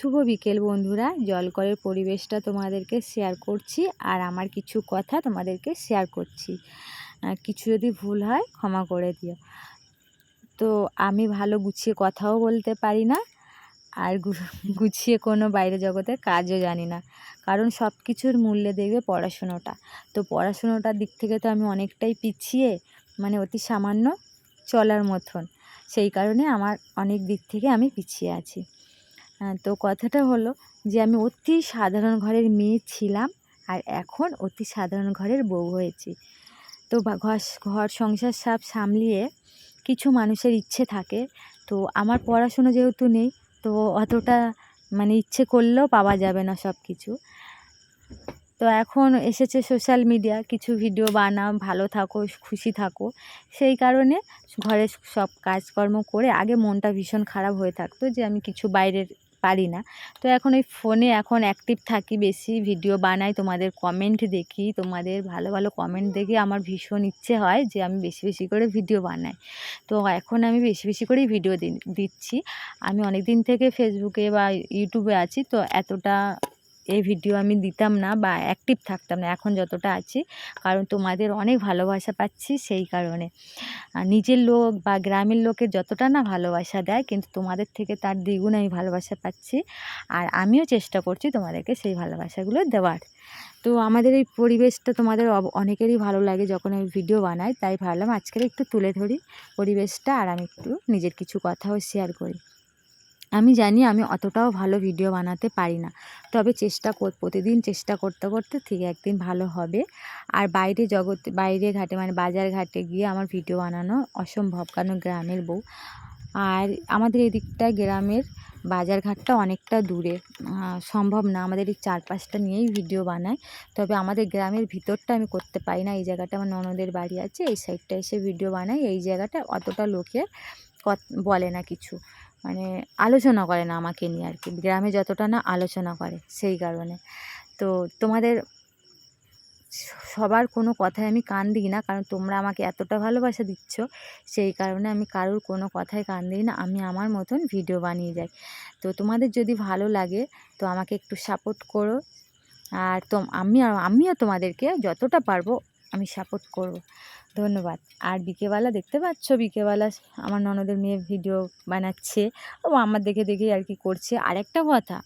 শুভ বিকেল বন্ধুরা। জলকরের পরিবেশটা তোমাদেরকে শেয়ার করছি আর আমার কিছু কথা তোমাদেরকে শেয়ার করছি। কিছু যদি ভুল হয় ক্ষমা করে দিও। তো আমি ভালো গুছিয়ে কথাও বলতে পারি না আর গুছিয়ে কোনো বাইরে জগতের কাজও জানি না। কারণ সব কিছুর মূল্যে দেখবে পড়াশুনোটা। তো পড়াশুনোটার দিক থেকে তো আমি অনেকটাই পিছিয়ে মানে অতি সামান্য চলার মতন। সেই কারণে আমার অনেক দিক থেকে আমি পিছিয়ে আছি। তো কথাটা হলো যে আমি অতি সাধারণ ঘরের মেয়ে ছিলাম আর এখন অতি সাধারণ ঘরের বউ হয়েছি। তো ঘর ঘর সংসার সব সামলিয়ে কিছু মানুষের ইচ্ছে থাকে। তো আমার পড়াশুনো যেহেতু নেই, তো অতটা মানে ইচ্ছে করলেও পাওয়া যাবে না সব কিছু তো এখন এসেছে সোশ্যাল মিডিয়া, কিছু ভিডিও বানাও, ভালো থাকো, খুশি থাকো। সেই কারণে ঘরে সব কাজকর্ম করে আগে মনটা ভীষণ খারাপ হয়ে থাকতো যে আমি কিছু বাইরের পারি না। তো এখন ওই ফোনে এখন অ্যাক্টিভ থাকি বেশি ভিডিও বানাই, তোমাদের কমেন্ট দেখি, তোমাদের ভালো ভালো কমেন্ট দেখে আমার ভীষণ ইচ্ছে হয় যে আমি বেশি বেশি করে ভিডিও বানাই। তো এখন আমি বেশি বেশি করেই ভিডিও দিচ্ছি। আমি অনেক দিন থেকে ফেসবুকে বা ইউটিউবে আছি, তো এতটা এই ভিডিও আমি দিতাম না বা অ্যাক্টিভ থাকতাম না, এখন যতটা আছি, কারণ তোমাদের অনেক ভালোবাসা পাচ্ছি সেই কারণে। নিজের লোক বা গ্রামের লোকের যতটা না ভালোবাসা দেয়, কিন্তু তোমাদের থেকে তার দ্বিগুণ আমি ভালোবাসা পাচ্ছি। আর আমিও চেষ্টা করছি তোমাদেরকে সেই ভালোবাসাগুলো দেওয়ার। তো আমাদের এই পরিবেশটা তোমাদের অনেকেরই ভালো লাগে যখন আমি ভিডিও বানাই, তাই ভাবলাম আজকের একটু তুলে ধরি পরিবেশটা আর আমি একটু নিজের কিছু কথাও শেয়ার করি। আমি জানি আমি অতটাও ভালো ভিডিও বানাতে পারি না। তবে চেষ্টা কর প্রতিদিন চেষ্টা করতে করতে ঠিক একদিন ভালো হবে। আর বাইরে জগৎ বাইরে ঘাটে মানে বাজার ঘাটে গিয়ে আমার ভিডিও বানানো অসম্ভব, কারণ গ্রামের বউ। আর আমাদের এদিকটায় গ্রামের বাজারঘাটটা অনেকটা দূরে। সম্ভব না, আমাদের এই চারপাশটা নিয়েই ভিডিও বানাই তবে আমাদের গ্রামের ভিতরটা আমি করতে পারি না। এই জায়গাটা আমার ননদের বাড়ি আছে, এই সাইডটা এসে ভিডিও বানাই এই জায়গাটা অতটা লোকে কত- বলে না কিছু। মানে আলোচনা করে না আমাকে নিয়ে আর কি। গ্রামে যতটা না আলোচনা করে, সেই কারণে। তো তোমাদের সবার কোনো কথায় আমি কান দিই না, কারণ তোমরা আমাকে এতটা ভালোবাসা দিচ্ছ, সেই কারণে আমি কারোর কোনো কথায় কান দিই না। আমি আমার মতন ভিডিও বানিয়ে যাই। তো তোমাদের যদি ভালো লাগে, তো আমাকে একটু সাপোর্ট করো। আর তোম আমি আমিও তোমাদেরকে যতটা পারব আমি সাপোর্ট করব। ধন্যবাদ। আর বিকেবেলা দেখতে পাচ্ছ? বিকেবেলা আমার ননদের মেয়ে ভিডিও বানাচ্ছে। ও আমার দেখে দেখেই আর কি করছে। আরেকটা কথা,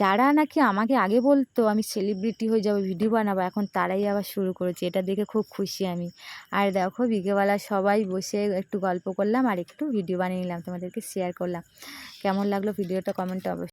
যারা নাকি আমাকে আগে বলতো আমি সেলিব্রিটি হয়ে যাব ভিডিও বানাবো, এখন তারাই আবার শুরু করেছে। এটা দেখে খুব খুশি আমি। আর দেখো বিকেবেলা সবাই বসে একটু গল্প করলাম আর একটু ভিডিও বানিয়ে নিলাম, তোমাদেরকে শেয়ার করলাম। কেমন লাগল ভিডিওটা কমেন্টে অবশ্যই